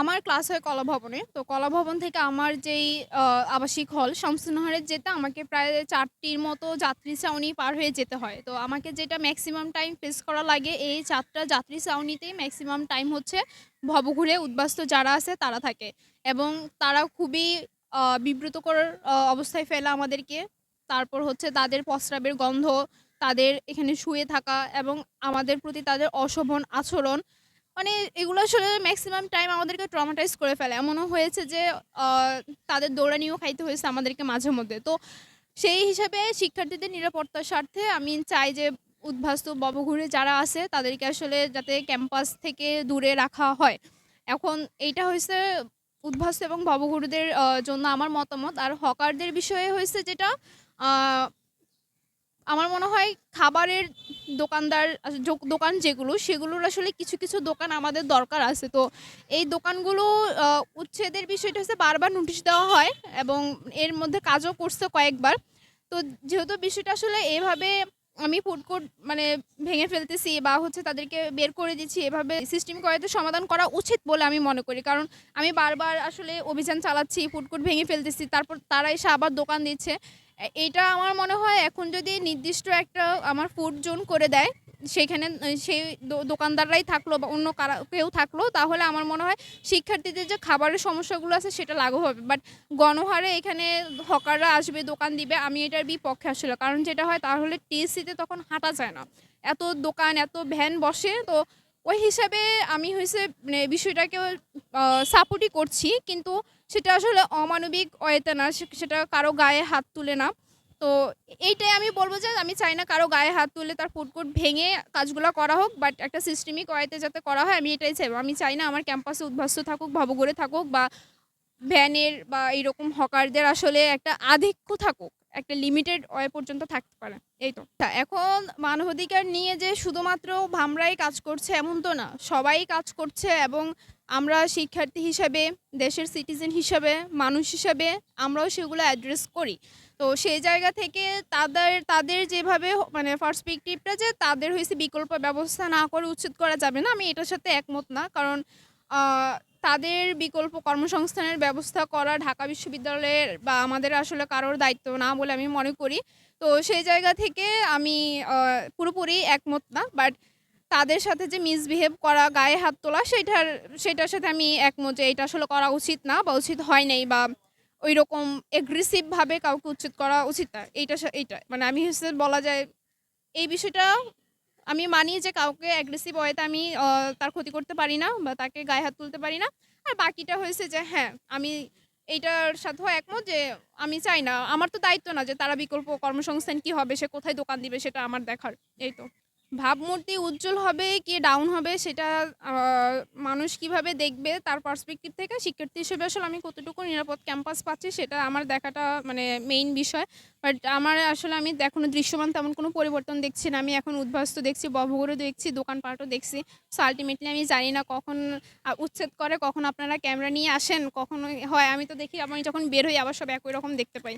আমার ক্লাস হয় কলাভবনে তো কলাভবন থেকে আমার যেই আবাসিক হল শামসুন্নাহারে যেতে আমাকে প্রায় চারটির মতো যাত্রী ছাউনি পার হয়ে যেতে হয়। তো আমাকে যেটা ম্যাক্সিমাম টাইম ফেস করা লাগে এই চারটা যাত্রী ছাউনিতেই ম্যাক্সিমাম টাইম হচ্ছে ভবঘুরে উদ্বাস্ত যারা আছে তারা থাকে। এবং তারা খুবই বিব্রতকর অবস্থায় ফেলে আমাদেরকে। তারপর হচ্ছে তাদের প্রস্রাবের গন্ধ, তাদের এখানে শুয়ে থাকা এবং আমাদের প্রতি তাদের অশোভন আচরণ। মানে এগুলো আসলে ম্যাক্সিমাম টাইম আমাদেরকে ট্রমাটাইজ করে ফেলে। এমনও হয়েছে যে তাদের দৌড়ানিও খাইতে হয়েছে আমাদেরকে মাঝে মধ্যে। তো সেই হিসাবে শিক্ষার্থীদের নিরাপত্তার স্বার্থে আমি চাই যে উদ্ভাস্ত ভবঘুরে যারা আছে, তাদেরকে আসলে যাতে ক্যাম্পাস থেকে দূরে রাখা হয়। এখন এইটা হয়েছে উদ্ভাস্ত এবং ভবঘুরেদের আ, জন্য আমার মতামত। আর হকারদের বিষয়ে হয়েছে যেটা আমার মনে হয় খাবারের দোকানদার আস দোকান যেগুলো সেগুলোর আসলে কিছু, কিছু দোকান আমাদের দরকার আছে। তো এই দোকানগুলো উচ্ছেদের বিষয়টা হচ্ছে বারবার নোটিশ দেওয়া হয় এবং এর মধ্যে কাজও করছে কয়েকবার। তো যেহেতু বিষয়টা আসলে এভাবে আমি ফুড কোর্ট মানে ভেঙে ফেলতেছি বা হচ্ছে তাদেরকে বের করে দিচ্ছি এভাবে সিস্টেম করে সমাধান করা উচিত বলে আমি মনে করি। কারণ আমি বারবার আসলে অভিযান চালাচ্ছি, ফুড কোর্ট ভেঙে ফেলতেছি। তারপর তারা এসে আবার দোকান দিচ্ছে। এটা আমার মনে হয় এখন যদি নির্দিষ্ট একটা আমার ফুড জোন করে দেয়, সেখানে সেই দোকানদাররাই থাকল বা অন্য কারা কেউ থাকল তাহলে আমার মনে হয় শিক্ষার্থীদের যে খাবারের সমস্যাগুলো আছে সেটা লাঘব হবে। বাট গণহারে এখানে হকাররা আসবে, দোকান দিবে আমি এটার বিপক্ষে আসলে। কারণ যেটা হয় তাহলে টিএসসিতে তখন হাঁটা যায় না। এত দোকান, এত ভ্যান বসে তো ওই হিসাবে আমি হইছে মানে বিষয়টাকে সাপোর্টই করছি। কিন্তু সেটা আসলে অমানবিক ওয়েতে না। সেটা কারও গায়ে হাত তুলে না। তো এইটাই আমি বলব যে আমি চাই না কারও গায়ে হাত তুলে তার ফুড কোর্ট ভেঙে কাজগুলো করা হোক। বাট একটা সিস্টেমিক ওয়েতে যাতে করা হয় আমি এটাই চাইব। আমি চাই না আমার ক্যাম্পাসে উদ্বাস্তু থাকুক, ভবঘুরে থাকুক বা ভ্যানের বা এইরকম হকারদের আসলে একটা আধিক্য থাকুক। একটা লিমিটেড ওয়ে পর্যন্ত থাকতে পারে। এই তো। তা এখন মানবাধিকার নিয়ে যে শুধুমাত্র ভামরাই কাজ করছে এমন তো না। সবাই কাজ করছে এবং আমরা শিক্ষার্থী হিসাবে দেশের সিটিজেন হিসাবে, মানুষ হিসাবে আমরাও সেগুলো অ্যাড্রেস করি। তো সেই জায়গা থেকে তাদের তাদের যেভাবে মানে পার্সপেক্টিভটা যে তাদের হয়েছে বিকল্প ব্যবস্থা না করে উচ্ছেদ করা যাবে না। আমি এটার সাথে একমত না। কারণ তাদের বিকল্প কর্মসংস্থানের ব্যবস্থা করা ঢাকা বিশ্ববিদ্যালয়ের বা আমাদের আসলে কারোর দায়িত্ব না বলে আমি মনে করি। তো সেই জায়গা থেকে আমি পুরোপুরি একমত না। বাট তাদের সাথে যে মিসবিহেভ করা, গায়ে হাত তোলা সেটার সেটার সাথে আমি একমত যে এটা আসলে করা উচিত না বা উচিত হয় নাই বা ওই রকম এগ্রেসিভভাবে কাউকে উচ্ছেদ করা উচিত না। এইটা এইটা। মানে আমি হচ্ছে বলা যায় এই বিষয়টা আমি মানি যে কাউকে অ্যাগ্রেসিভ ওয়েতে আমি তার ক্ষতি করতে পারি না বা তাকে গায়ে হাত তুলতে পারি না। আর বাকিটা হয়েছে যে হ্যাঁ, আমি এইটার সাথেও একমত যে আমি চাই না। আমার তো দায়িত্ব না যে তারা বিকল্প কর্মসংস্থান কি হবে, সে কোথায় দোকান দিবে সেটা আমার দেখার। এই তো। ভাবমূর্তি উজ্জ্বল হবে কি ডাউন হবে সেটা মানুষ কীভাবে দেখবে তার পার্সপেক্টিভ থেকে শিক্ষার্থী হিসেবে আসলে আমি কতটুকু নিরাপদ ক্যাম্পাস পাচ্ছি সেটা আমার দেখাটা মানে মেইন বিষয়। বাট আমার আসলে আমি এখনও দৃশ্যমান তেমন কোনো পরিবর্তন দেখছি না। আমি এখন উদ্বাস্তু দেখছি, ভবঘুরে দেখছি, দোকানপাটও দেখছি। সো আল্টিমেটলি আমি জানি না কখন উচ্ছেদ করে, কখন আপনারা ক্যামেরা নিয়ে আসেন, কখন হয় আমি তো দেখি আমি যখন বের হই আবার সব একই রকম দেখতে পাই।